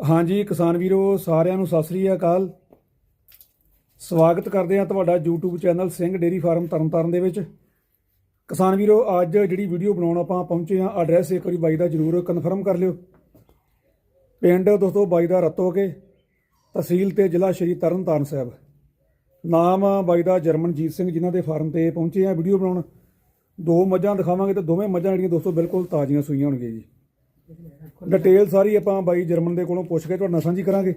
ਹਾਂਜੀ, ਕਿਸਾਨ ਵੀਰੋ, ਸਾਰਿਆਂ ਨੂੰ ਸਤਿ ਸ੍ਰੀ ਅਕਾਲ। ਸਵਾਗਤ ਕਰਦੇ ਹਾਂ ਤੁਹਾਡਾ YouTube channel Singh dairy farm Tarn Taran ਦੇ ਵਿੱਚ। ਕਿਸਾਨ ਵੀਰੋ, ਅੱਜ ਜਿਹੜੀ ਵੀਡੀਓ ਬਣਾਉਣ ਆਪਾਂ ਪਹੁੰਚੇ ਹਾਂ, ਐਡਰੈਸ ਇੱਕ ਵਾਰੀ ਬਾਈ ਦਾ ਜਰੂਰ ਕਨਫਰਮ ਕਰ ਲਿਓ। ਪਿੰਡ ਦੋਸਤੋ, ਬਾਈ ਦਾ ਰਤੋਕੇ ਤਹਿਸੀਲ ਤੇ ਜ਼ਿਲ੍ਹਾ ਸ਼੍ਰੀ ਤਰਨਤਾਰਨ ਸਾਹਿਬ। ਨਾਮ ਬਾਈ ਦਾ ਜਰਮਨਜੀਤ ਸਿੰਘ, ਜਿਨ੍ਹਾਂ ਦੇ ਫਾਰਮ ਤੇ ਪਹੁੰਚੇ ਆ ਵੀਡੀਓ ਬਣਾਉਣ। ਦੋ ਮੱਝਾਂ ਦਿਖਾਵਾਂਗੇ ਤੇ ਦੋਵੇਂ ਮੱਝਾਂ ਜਿਹੜੀਆਂ ਦੋਸਤੋ, ਬਿਲਕੁਲ ਤਾਜ਼ੀਆਂ ਸੂਈਆਂ ਹੋਣਗੀਆਂ ਜੀ। ਡਿਟੇਲ ਸਾਰੀ ਆਪਾਂ ਬਾਈ ਜਰਮਨ ਦੇ ਕੋਲੋਂ ਪੁੱਛ ਕੇ ਤੁਹਾਡੇ ਨਾਲ ਸਾਂਝੀ ਕਰਾਂਗੇ।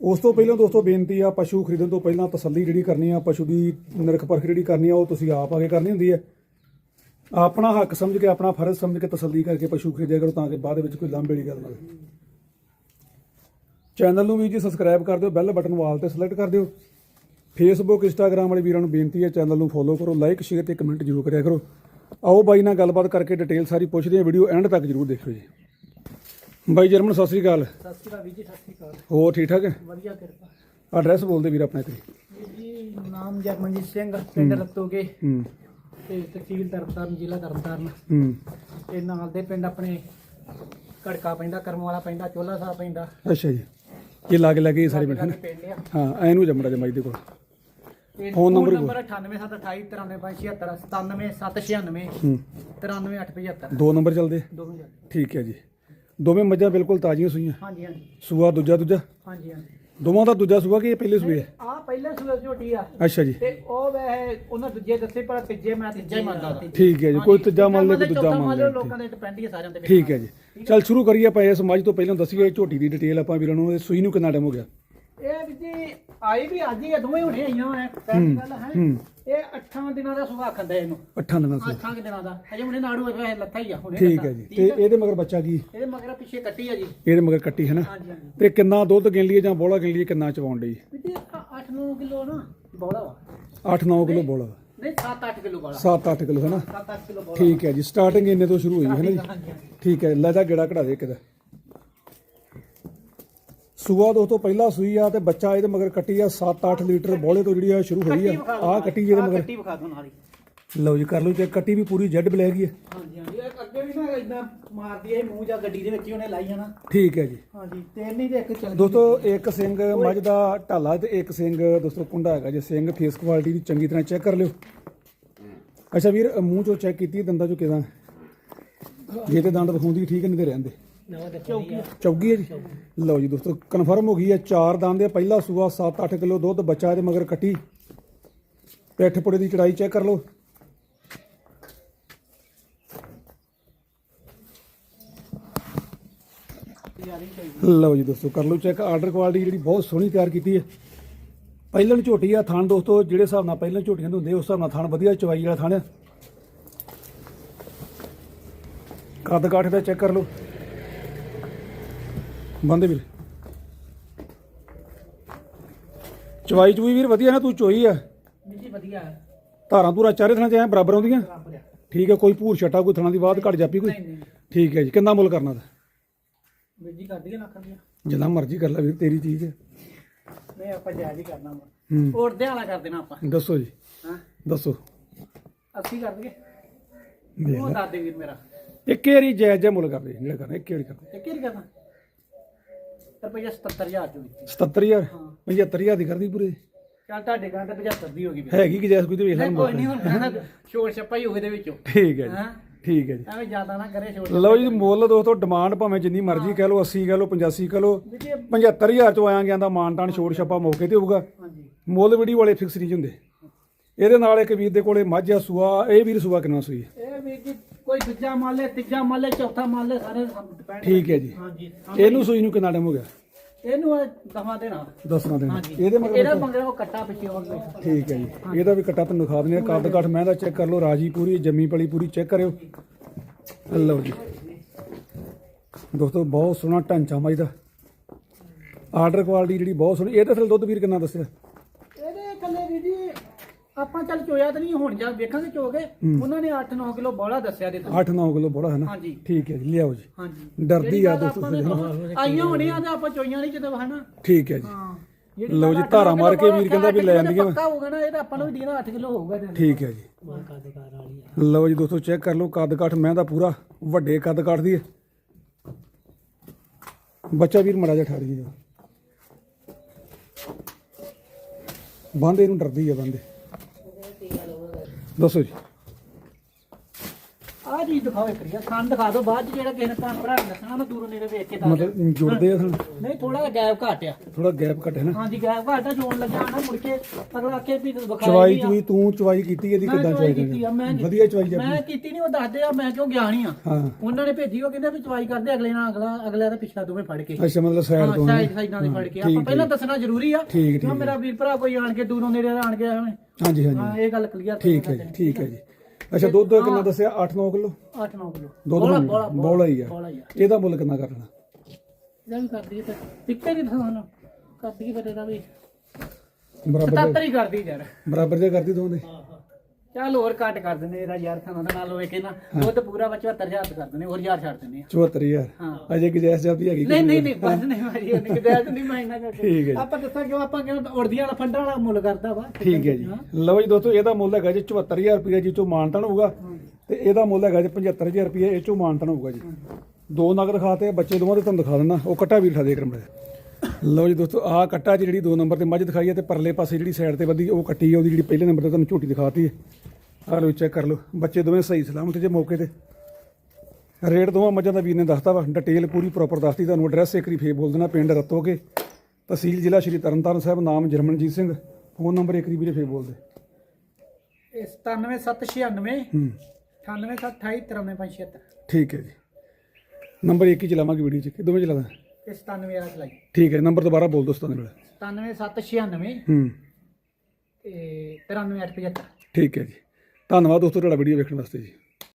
ਉਸ ਤੋਂ ਪਹਿਲਾਂ ਦੋਸਤੋ ਬੇਨਤੀ ਆ, ਪਸ਼ੂ ਖਰੀਦਣ ਤੋਂ ਪਹਿਲਾਂ ਤਸੱਲੀ ਜਿਹੜੀ ਕਰਨੀ ਆ, ਪਸ਼ੂ ਦੀ ਨਿਰਖ ਪਰਖ ਜਿਹੜੀ ਕਰਨੀ ਆ, ਉਹ ਤੁਸੀਂ ਆਪ ਆ ਕੇ ਕਰਨੀ ਹੁੰਦੀ ਹੈ ਆਪਣਾ ਹੱਕ ਸਮਝ ਕੇ, ਆਪਣਾ ਫਰਜ਼ ਸਮਝ ਕੇ ਤਸੱਲੀ ਕਰਕੇ ਪਸ਼ੂ ਖਰੀਦਿਆ ਕਰੋ, ਤਾਂ ਕਿ ਬਾਅਦ ਵਿੱਚ ਕੋਈ ਲਾਂਭੇ ਵਾਲੀ ਗੱਲ ਨਾ ਹੋਵੇ। ਚੈਨਲ ਨੂੰ ਵੀ ਜੀ ਸਬਸਕ੍ਰਾਈਬ ਕਰ ਦਿਓ ਬੈਲ ਬਟਨ ਵਾਲ ਤੇ ਸਿਲੈਕਟ ਕਰ ਦਿਓ। ਫੇਸਬੁੱਕ ਇੰਸਟਾਗ੍ਰam ਵਾਲੇ ਵੀਰਾਂ ਨੂੰ ਬੇਨਤੀ ਹੈ ਚੈਨਲ ਨੂੰ ਫੋਲੋ ਕਰੋ ਲਾਈਕ ਸ਼ੇਅਰ ਤੇ ਕਮੈਂਟ ਜ਼ਰੂਰ ਕਰਿਆ ਕਰੋ। ਆਓ ਬਾਈ ਨਾਲ ਗੱਲਬਾਤ ਕਰਕੇ ਡਿਟੇਲ ਸਾਰੀ ਪੁੱਛਦੇ ਹਾਂ ਵੀਡੀਓ ਐਂਡ ਤੱਕ ਜ਼ਰੂਰ ਦੇਖਿਓ ਜੀ। ਬਾਈ ਜਰਮਨ ਸਤਿ ਸ੍ਰੀ ਅਕਾਲ। ਸਤਿ ਸ਼੍ਰੀ ਅਕਾਲ ਵੀਰ ਜੀ ਸਤਿ ਸ਼੍ਰੀ ਅਕਾਲ। ਹੋਰ ਠੀਕ ਠਾਕ ਹੈ? ਵਧੀਆ ਕਿਰਪਾ। ਐਡਰੈਸ ਬੋਲਦੇ ਵੀਰ ਆਪਣਾ ਵੀਰ। ਜੀ ਨਾਮ ਜਰਮਨਜੀਤ ਸਿੰਘ ਪਿੰਡ ਰਤੋਗੇ। ਹੂੰ। ਤੇ ਤਹਿਸੀਲ ਤਰਨਤਾਰਨ ਜ਼ਿਲ੍ਹਾ ਤਰਨਤਾਰਨ। ਹੂੰ। ਤੇ ਨਾਲ ਦੇ ਪਿੰਡ ਆਪਣੇ ਘੜਕਾ ਪੈਂਦਾ ਕਰਮ ਵਾਲਾ ਪੈਂਦਾ ਚੋਲਾ ਸਾਹਿਬ ਪੈਂਦਾ। ਅੱਛਾ ਜੀ। ਇਹ ਲਾਗੇ ਲਾਗੇ ਸਾਰੇ ਪਿੰਡ ਹਾਂ ਐ ਨੂੰ ਜੰਮੜਾ ਜਮਾਈ ਦੇ ਕੋਲ। ਫੋਨ ਨੰਬਰ ਹੀ ਨੰਬਰ 9872293576 97796 ਹੂੰ। 93875 ਦੋ ਨੰਬਰ ਚੱਲਦੇ। ਦੋਵੇਂ ਜਣੇ। ਠੀਕ ਹੈ ਜੀ। ਦੋਵੇਂ ਮੱਝਾਂ ਬਿਲਕੁਲ ਤਾਜ਼ੀਆਂ ਸੂਈਆਂ। ਹਾਂਜੀ ਹਾਂਜੀ। ਸੂਆ ਦੂਜਾ ਦੂਜਾ? ਹਾਂਜੀ ਹਾਂਜੀ। ਦੋਵਾਂ ਦਾ ਦੂਜਾ ਸੂਆ ਕਿ ਇਹ ਪਹਿਲੇ ਸੂਏ ਹੈ ਆ ਪਹਿਲੇ ਸੂਏ ਝੋਟੀ ਆ। ਅੱਛਾ ਜੀ। ਤੇ ਉਹ ਵੈਸੇ ਉਹਨਾਂ ਦੂਜੇ ਦੱਸੇ ਪਰ ਤੀਜੇ ਮੈਂ ਤੀਜਾ ਹੀ ਮੰਨਦਾ। ਠੀਕ ਹੈ ਜੀ ਕੋਈ ਤੀਜਾ ਮੰਨ ਲੈ ਕੋਈ ਦੂਜਾ ਮੰਨ ਲੈ ਲੋਕਾਂ ਦੇ ਡਿਪੈਂਡ ਹੀ ਆ ਸਾਰਿਆਂ ਤੇ ਠੀਕ ਹੈ ਜੀ। ਚੱਲ ਸ਼ੁਰੂ ਕਰੀਏ ਆਪਾਂ ਇਸ ਮੱਝ ਤੋਂ ਪਹਿਲਾਂ ਦੱਸੀਏ ਝੋਟੀ ਦੀ ਡਿਟੇਲ ਆਪਾਂ ਵੀਰਾਂ ਨੂੰ ਇਹ ਸੂਈ ਨੂੰ ਕਿੰਨਾ ਟਾਈਮ ਹੋ ਗਿਆ? ਇਹ ਵੀ ਜੀ ਆਈ ਵੀ ਅੱਜ ਹੀ ਆ, ਦੋਵੇਂ ਹੁਣੇ ਆਈਆਂ ਹੈ ਪਹਿਲੀ ਗੱਲ ਹੈ ਹੂੰ। ਇਹ 8 ਦਿਨਾਂ ਦਾ ਸੁਭਾ ਖੰਦਾ ਇਹਨੂੰ। ਅੱਠਾਂ ਦਿਨਾਂ ਸੂਆ 8 ਦਿਨਾਂ ਦਾ। ਹਜੇ ਹੁਣੇ ਨਾੜੂ ਹੋਇਆ ਲੱਥਾ ਹੀ ਆ ਹੁਣੇ ਠੀਕ ਲੱਥਾ। ਹੈ ਜੀ। ਤੇ ਇਹਦੇ ਮਗਰ ਬੱਚਾ ਕੀ? ਇਹਦੇ ਮਗਰ ਪਿੱਛੇ ਕੱਟੀ ਆ ਜੀ। ਇਹਦੇ ਮਗਰ ਕੱਟੀ ਹੈ ਨਾ? ਹਾਂਜੀ ਹਾਂਜੀ। ਤੇ ਕਿੰਨਾ ਦੁੱਧ ਗਿਣ ਲਈਏ ਜਾਂ ਬੋਲਾ ਗਿਣ ਲਈਏ ਕਿੰਨਾ ਚਵਾਉਣ ਲਈ ਵੀ ਜੀ 8-9 ਕਿਲੋ ਨਾ ਬੋਲਾ ਵਾ। 8-9 ਕਿਲੋ ਬੋਲਾ ਨਹੀਂ 7-8 ਕਿਲੋ ਬੋਲਾ 7-8 ਕਿਲੋ ਹੈ ਨਾ? 7-8 ਕਿਲੋ ਬੋਲਾ ਠੀਕ ਹੈ ਜੀ। ਸਟਾਰਟਿੰਗ ਇੰਨੇ ਤੋਂ ਸ਼ੁਰੂ ਹੋਈ ਹੈ ਨਾ ਜੀ? ਹਾਂਜੀ ਹਾਂਜੀ। ਠੀਕ ਹੈ ਲੈ ਜਾ ਗੇੜਾ ਕਢਾ ਦੇ ਕਿਦਾ ਸੂਆ ਦੋ ਤੋਂ ਪਹਿਲਾਂ ਸੂਈ ਆ ਤੇ ਬੱਚਾ ਇਹਦੇ ਮਗਰ ਕੱਟੀ ਆ 7-8 ਲੀਟਰ ਬੋਲੇ ਤੋਂ ਜਿਹੜੀ ਆ ਸ਼ੁਰੂ ਹੋਈ ਆ। ਆ ਕੱਟੀ ਆਹ ਮਗਰ। ਕੱਟੀ ਵਿਖਾ ਦੋ ਨਾਲੀ ਲਓ ਜੀ ਕਰ ਲਓ ਚੈੱਕ ਕੱਟੀ ਵੀ ਪੂਰੀ ਜੈਡ ਬਲੈਕ ਹੀ ਹੈ ਹਾਂਜੀ ਹਾਂਜੀ। ਇਹ ਅੱਗੇ ਵੀ ਨਾ ਇਦਾਂ ਮਾਰਦੀ ਹੈ ਮੂੰਹ ਜਾਂ ਗੱਡੀ ਦੇ ਵਿੱਚ ਹੀ ਉਹਨੇ ਲਾਈ ਜਾਣਾ ਠੀਕ ਹੈ ਜੀ। ਹਾਂਜੀ ਤੇ ਨਹੀਂ ਤੇ ਇੱਕ ਚੱਲ। ਦੋਸਤੋ ਇੱਕ ਸਿੰਘ ਮੱਝ ਦਾ ਢਾਲਾ ਤੇ ਇੱਕ ਸਿੰਘ ਦੋਸਤੋ ਕੁੰਡਾ ਹੈਗਾ ਜੇ ਸਿੰਘ ਫੇਸ ਕੁਆਲਿਟੀ ਦੀ ਚੰਗੀ ਤਰ੍ਹਾਂ ਚੈੱਕ ਕਰ ਲਿਓ। ਅੱਛਾ ਵੀਰ ਮੂੰਹ ਚੋਂ ਚੈੱਕ ਕੀਤੀ ਦੰਦਾਂ ਚੋਂ ਕਿਦਾਂ? ਜੇ ਤੇ ਦੰਦ ਵਿਖਾਉਂਦੀ ਠੀਕ ਨਹੀਂ ਤੇ ਰਹਿੰਦੇ ਚੌਗੀ ਹੈ ਜੀ ਲਓ ਜੀ ਦੋਸਤੋ ਕਨਫਰਮ ਹੋ ਗਈ ਹੈ ਚਾਰ ਦੰਦ ਦੇ ਪਹਿਲਾ ਸੂਆ 7-8 ਕਿਲੋ ਦੁੱਧ ਬੱਚਾ ਇਹਦੇ ਮਗਰ ਕੱਟੀ। ਪਿੱਠ ਪੁੜੇ ਦੀ ਚੜਾਈ ਚੈੱਕ ਕਰ ਲਓ। ਲਓ ਜੀ ਦੋਸਤੋ ਕਰ ਲਓ ਚੈੱਕ। ਆਰਡਰ ਕੁਆਲਿਟੀ ਜਿਹੜੀ ਬਹੁਤ ਸੋਹਣੀ ਤਿਆਰ ਕੀਤੀ ਹੈ। ਪਹਿਲਣ ਝੋਟੀ ਆ ਥਣ ਦੋਸਤੋ ਜਿਹੜੇ ਹਿਸਾਬ ਨਾਲ ਪਹਿਲਾਂ ਝੋਟੀਆਂ ਦੇ ਹੁੰਦੇ ਉਸ ਹਿਸਾਬ ਨਾਲ ਥਣ ਵਧੀਆ ਚਵਾਈ ਵਾਲਾ ਥਣ ਹੈ ਕੱਦ ਕਾਠ ਦਾ ਚੈੱਕ ਕਰ ਲਓ। ਬੰਦੇ ਵੀਰ। ਚਵਾਈ ਚੂਈ ਵੀਰ ਵਧੀਆ ਨਾ ਤੂੰ ਚੋਈ ਆ। ਜੀ ਵਧੀਆ। ਧਾਰਾਂ ਧੂਰਾਂ ਚਾਰੇ ਥਾਂ ਐ ਬਰਾਬਰ ਆਉਂਦੀਆਂ? ਬਰਾਬਰ ਠੀਕ ਹੈ ਕੋਈ ਭੂਰ ਛਟਾ ਕੋਈ ਥਣਾ ਦੀ ਬਾਤ ਘਟ ਜਾਪੀ ਕੋਈ? ਨਹੀਂ ਨਹੀਂ। ਠੀਕ ਹੈ ਜੀ ਕਿੰਨਾ ਮੁੱਲ ਕਰਨਾ ਦਾ ਵੀਰ ਜੀ ਕਰ ਦਈਏ ਲੱਖ ਰੁਪਇਆ ਜਿੰਨਾ ਮਰਜ਼ੀ ਕਰ ਲੈ ਵੀਰ ਤੇਰੀ ਚੀਜ਼ ਹੈ। ਨਹੀਂ ਆਪਾਂ ਜਾਇਜ਼ ਹੀ ਕਰਨਾ ਵਾ। ਹੂੰ। ਉੜਦੇ ਵਾਲਾ ਕਰ ਦੇਣਾ ਆਪਾਂ। ਦੱਸੋ ਜੀ। ਹਾਂ। ਦੱਸੋ। 80 ਕਰ ਦਈਏ। ਉਹ ਲੈ। ਦੱਸ ਦੇ ਵੀਰ ਮੇਰਾ। ਇੱਕ ਵਾਰੀ ਜਾਇਜ਼ ਜਿਹਾ ਮੁੱਲ ਕਰਦੇ ਜਿਹੜਾ ਕਰਨਾ ਇੱਕ ਵਾਰੀ ਕਰਦੇ ਇੱਕ ਹੀ ਕਰਨਾ। ਰੁਪਈਆ 77000 ਚ ਵਿੱਚ 77000 ਹਾਂ। 75000 ਦੀ ਕਰਦੀ ਪੂਰੇ? ਚੱਲ ਤੁਹਾਡੇ ਤੇ 75 ਦੀ ਹੋ ਗਈ ਹੈਗੀ ਕਿ ਜੈਸ ਕੋਈ ਤੇ ਵੇਖ ਲੈ ਨਹੀਂ ਕੋਈ ਨਹੀਂ ਹੁਣ ਕਹਿੰਦਾ ਛੋੜ ਛੱਪਾ ਹੀ ਹੋਵੇ ਦੇ ਵਿੱਚੋਂ। ਠੀਕ ਹੈ ਜੀ ਠੀਕ ਹੈ ਜੀ। ਐਵੇਂ ਜ਼ਿਆਦਾ ਨਾ ਕਰੇ ਛੋੜ ਲਓ ਜੀ ਮੁੱਲ ਦੋਸਤੋ ਡਿਮਾਂਡ ਭਾਵੇਂ ਜਿੰਨੀ ਮਰਜ਼ੀ ਕਹਿ ਲਓ 80 ਕਹਿ ਲਓ 85 ਕਹਿ ਲਓ ਵੀਰ ਜੀ 75000 ਚ ਆਇਆ ਗਿਆ ਦਾ ਮਾਨਤਾਨ ਛੋੜ ਛੱਪਾ ਮੌਕੇ ਤੇ ਹੋਊਗਾ। ਹਾਂਜੀ। ਮੁੱਲ ਵੀਡੀਓ ਵਾਲੇ ਫਿਕਸ ਨਹੀਂ ਹੁੰਦੇ। ਇਹਦੇ ਨਾਲ ਇੱਕ ਵੀਰ ਦੇ ਕੋਲੇ ਮੱਝ ਆ ਸੂਆ ਇਹ ਵੀਰ ਸੂਆ ਕਿੰਨਾ ਸੂਈ? ਇਹ ਵੀਰ ਜੀ ਕੋਈ ਦੂਜਾ ਮੰਨ ਲੈ ਤੀਜਾ ਮੰਨ ਲੈ ਚੌਥਾ ਮੰਨ ਲੈ ਸਾਰੇ ਡਿਪੈਂਡ ਠੀਕ ਹੈ ਜੀ। ਹਾਂਜੀ ਇਹਨੂੰ ਸੂਈ ਨੂੰ ਕਿੰਨਾ ਟਾਈਮ ਹੋ ਗਿਆ? ਇਹਨੂੰ ਦਵਾ ਦੇਣਾ ਦੱਸਣਾ ਦੇਣਾ ਹਾਂਜੀ। ਇਹਦੇ ਮਗਰ ਇਹਦਾ ਮੰਗਣਾ ਉਹ ਕੱਟਾ ਪਿੱਛੇ ਹੋਰ ਲੈ ਠੀਕ ਹੈ ਜੀ। ਇਹਦਾ ਵੀ ਕੱਟਾ ਤੁਹਾਨੂੰ ਦਿਖਾ ਦਿੰਦੇ ਆ ਕੱਦ ਕੱਟ ਮੈਂ ਦਾ ਚੈੱਕ ਕਰ ਲਓ। ਰਾਜੀ ਪੂਰੀ ਜੰਮੀ ਪਲੀ ਪੂਰੀ ਚੈੱਕ ਕਰਿਓ। ਲਓ ਜੀ। ਦੋਸਤੋ ਬਹੁਤ ਸੋਹਣਾ ਢਾਂਚਾ ਮੱਝ ਦਾ। ਆਰਡਰ ਕੁਆਲਿਟੀ ਜਿਹੜੀ ਬਹੁਤ ਸੋਹਣੀ ਇਹਦੇ ਥੱਲੇ ਦੁੱਧ ਵੀਰ ਕਿੰਨਾ ਦੱਸਿਆ? ਆਪਾਂ ਚੱਲ ਚੋਇਆ ਤਾਂ ਨਹੀਂ ਹੁਣ ਜਾ ਵੇਖਾਂਗੇ ਚੋ ਕੇ। ਉਹਨਾਂ ਨੇ 8-9 ਕਿਲੋ ਬੋਲਾ ਦੱਸਿਆ ਦੇ 8-9 ਕਿਲੋ ਬੜਾ ਹੈ ਨਾ? ਹਾਂਜੀ। ਠੀਕ ਹੈ ਜੀ ਲਿਆਓ ਜੀ। ਹਾਂਜੀ। ਡਰਦੀ ਜਿਹੜੀ ਆ ਦੋਸਤੋ ਨੇ ਆਈਆਂ ਹੋਣੀਆਂ ਤੇ ਆਪਾਂ ਚੋਈਆਂ ਨਹੀਂ ਜਦੋਂ ਹਨਾ? ਠੀਕ ਹੈ ਜੀ। ਹਾਂ। ਲਓ ਜੀ, ਧਾਰਾ ਮਾਰ ਕੇ ਵੀਰ ਕਹਿੰਦਾ ਵੀ ਲੈ ਆਂਦੀਆਂ। ਵਾ। ਪੱਕਾ ਹੋਊਗਾ ਨਾ ਇਹ ਤਾਂ ਆਪਾਂ ਨੂੰ ਵੀ ਦੇਣਾ 8 ਕਿਲੋ ਹੋਊਗਾ ਇਹਦੇ ਠੀਕ ਹੈ ਜੀ। ਲਓ ਜੀ ਦੋਸਤੋ ਚੈੱਕ ਕਰ ਲਓ ਕੱਦ ਕੱਟ ਮੈਂ ਦਾ ਪੂਰਾ ਵੱਡੇ ਕੱਦ ਕੱਟ ਦੀ ਹੈ। ਬੱਚਾ ਵੀਰ ਮੜਾ ਜਾ ਠਾੜੀ ਜਾ ਬੰਦੇ ਇਹਨੂੰ ਡਰਦੀ ਆ ਬੰਦੇ। ਦੱਸੋ ਜੀ ਆਹ ਚੀਜ਼ ਦਿਖਾਓ ਇੱਕ ਵਾਰੀ ਖਾਨ ਦਿਖਾ ਦਿਓ ਬਾਅਦ ਚ ਜਿਹੜਾ ਕਿਸੇ ਨੇ ਭੈਣ ਭਰਾ ਨੂੰ ਦੱਸਣਾ ਮੈਂ ਦੂਰੋਂ ਨੇੜੇ ਵੇਖ ਕੇ ਦੱਸ ਦਿਆਂ। ਮਤਲਬ ਜੁੜਦੇ ਆ ਨਹੀਂ ਥੋੜਾ ਜਿਹਾ ਗੈਪ ਘੱਟ ਆ। ਥੋੜਾ ਗੈਪ ਘਟੇ ਨਾ? ਹਾਂਜੀ ਗੈਪ ਘੱਟ ਆ ਜੋਣ ਲੱਗਿਆ ਨਾ ਮੁੜ ਕੇ ਅਗਲਾ ਆਖੇ ਵੀ ਵਿਖਾਈ ਚਵਾਈ ਨਹੀਂ ਆ। ਚੁਈ ਤੂੰ ਚਵਾਈ ਕੀਤੀ ਇਹਦੀ ਮੈਂ ਕਿੱਦਾਂ ਚਵਾਈ ਚਵਾਈ ਕੀਤੀ ਆ ਮੈਂ ਕਰਨੀ ਵਧੀਆ ਚਵਾਈ ਮੈਂ ਜਾਂਦੀ ਕੀਤੀ ਨਹੀਂ ਉਹ ਦੱਸਦੇ ਆ ਮੈਂ ਕਿਉਂ ਗਿਆ ਨਹੀਂ ਆ? ਹਾਂ। ਉਹਨਾਂ ਨੇ ਭੇਜੀ ਉਹ ਕਹਿੰਦੇ ਵੀ ਚਵਾਈ ਕਰਦੇ ਅਗਲੇ ਨਾਲ ਅਗਲਾ ਅਗਲੇ ਦਾ ਪਿਛਲਾ ਦੋਵੇਂ ਫੜ ਕੇ। ਅੱਛਾ ਮਤਲਬ ਸਾਈਡ ਤੋਂ ਸਾਈਡ ਸਾਈਡਾਂ ਦੇ ਫੜ ਕੇ। ਆਪਾਂ ਪਹਿਲਾਂ ਦੱਸਣਾ ਜ਼ਰੂਰੀ ਆ ਠੀਕ ਕਿਉਂ ਮੇਰਾ ਵੀਰ ਭਰਾ ਕੋਈ ਆਣ ਕੇ ਦੂਰੋਂ ਨੇੜੇ ਆਣ ਕੇ ਆਇਆ ਹੋਵੇ? ਹਾਂਜੀ ਹਾਂਜੀ। ਹਾਂ ਇਹ ਗੱਲ ਕਲੀਅਰ ਠੀਕ ਹੈ ਜੀ ਠੀਕ ਹੈ। ਜੀ। ਅੱਛਾ ਦੁੱਧ ਕਿੰਨਾ ਦੱਸਿਆ? 8-9 ਕਿਲੋ? 8-9 ਕਿਲੋ। ਦੁੱਧ ਬੋਲਾ ਬੋਲਾ ਬੋਲਾ ਹੀ ਆ। ਬੋਲਾ ਹੀ ਆ। ਇਹਦਾ ਮੁੱਲ ਕਿੰਨਾ ਕਰ ਵੀ ਕਰਦੀ ਹੈ ਫਿਰ। ਇੱਕੇ ਨਹੀਂ ਤੁਹਾਨੂੰ ਕਰਦੀ ਫਿਰ ਇਹਦਾ ਵੀ। ਬਰਾਬਰ 77 ਹੀ ਕਰਦੀ ਯਾਰ। ਬਰਾਬਰ ਜੇ ਕਰਦੀ ਦੋਵੇਂ ਦੇ ਚੱਲ ਹੋਰ ਘੱਟ ਕਰ ਦਿੰਦੇ ਇਹਦਾ ਯਾਰ ਖਾਣਾ ਦਾ ਨਾਲ ਹੋਵੇ ਕਿ ਨਾ। ਦੁੱਧ ਪੂਰਾ 75000 ਕਰ ਦਿੰਦੇ ਹੋਰ ਯਾਰ ਛੱਡ ਦਿੰਦੇ ਆ। 74000 ਹਾਂ। ਅਜੇ ਕਿ ਜੈਸ ਜਾਂਦੀ ਹੈਗੀ ਨਹੀਂ ਨਹੀਂ ਨਹੀਂ ਬਸ ਨਹੀਂ ਮਾਰੀ ਉਹਨੇ ਕਿਤੇ ਆ ਨਹੀਂ ਮੈਂ ਇਹਨਾਂ ਕਰਕੇ। ਠੀਕ ਹੈ ਜੀ। ਆਪਾਂ ਦੱਸਾਂ ਕਿਉਂ ਆਪਾਂ ਕਿਉਂ ਉੜਦੀਆਂ ਵਾਲਾ ਫੰਡਾਂ ਵਾਲਾ ਮੁੱਲ ਕਰਦਾ ਵਾ। ਠੀਕ ਹੈ ਜੀ। ਲਓ ਜੀ ਦੋਸਤੋ ਇਹਦਾ ਮੁੱਲ ਹੈਗਾ ਜੀ 74000 ਰੁਪਏ ਜੀ ਚੋਂ ਮਾਨਤਨ ਹੋਊਗਾ। ਤੇ ਇਹਦਾ ਮੁੱਲ ਹੈਗਾ ਜੀ 75000 ਰੁਪਏ ਇਹ ਚੋਂ ਮਾਨਤਨ ਹੋਊਗਾ ਜੀ। ਦੋ ਨਗ ਦਿਖਾਤੇ ਬੱਚੇ ਦੋਵਾਂ ਦੇ ਤੁਹਾਨੂੰ ਦਿਖਾ ਦਿੰਦਾ। ਉਹ ਕੱਟਾ ਵੀ ਦਿਖਾ ਦੇ ਕਰਮ ਲਓ ਜੀ ਦੋਸਤੋ ਆਹ ਕੱਟਾ 'ਚ ਜਿਹੜੀ ਦੋ ਨੰਬਰ ਤੇ ਮੱਝ ਦਿਖਾਈ ਹੈ ਤੇ ਪਰਲੇ ਪਾਸੇ ਜਿਹੜੀ ਸਾਈਡ ਤੇ ਵੱਧੀ ਉਹ ਕੱਟੀ ਹੈ ਉਹਦੀ ਜਿਹੜੀ ਪਹਿਲੇ ਨੰਬਰ ਤੇ ਤੁਹਾਨੂੰ ਝੋਟੀ ਦਿਖਾਤੀ ਹੈ। ਆਹ ਲਓ ਚੈੱਕ ਕਰ ਲਓ। ਬੱਚੇ ਦੋਵੇਂ ਸਹੀ ਸਲਾਮਤ ਜੇ ਮੌਕੇ ਤੇ। ਰੇਟ ਦੋਵਾਂ ਮੱਝਾਂ ਦਾ ਵੀਰ ਨੇ ਦੱਸਤਾ ਵਾ ਡਿਟੇਲ ਪੂਰੀ ਪ੍ਰੋਪਰ ਦੱਸਤੀ ਤੁਹਾਨੂੰ ਐਡਰੈਸ ਇੱਕ ਵਾਰੀ ਫੇਰ ਬੋਲ ਦੇਣਾ ਪਿੰਡ ਰਤੋਗੇ ਤਹਿਸੀਲ ਜ਼ਿਲ੍ਹਾ ਸ਼੍ਰੀ ਤਰਨਤਾਰਨ ਸਾਹਿਬ ਨਾਮ ਜਰਮਨਜੀਤ ਸਿੰਘ ਫੋਨ ਨੰਬਰ ਇੱਕ ਵਾਰੀ ਵੀਰੇ ਫੇਰ ਬੋਲ ਦੇ। ਇਹ 97796 ਹੂੰ। 9828 ਠੀਕ ਹੈ ਜੀ। ਨੰਬਰ ਇੱਕ ਹੀ ਚਲਾਵਾਂਗੇ ਵੀਡੀਓ 'ਚ ਕਿ ਦੋਵੇਂ ਚਲਾਦਾ ਇਹ 97 ਵਾਲਾ ਚਲਾਈ ਠੀਕ ਹੈ ਨੰਬਰ ਦੁਬਾਰਾ ਬੋਲ ਦੋਸਤਾਂ ਦੇ ਨਾਲ 97796 ਹੂੰ। ਤੇ 93875 ਠੀਕ ਹੈ ਜੀ। ਧੰਨਵਾਦ ਦੋਸਤੋ ਤੁਹਾਡਾ ਵੀਡੀਓ ਵੇਖਣ ਵਾਸਤੇ ਜੀ।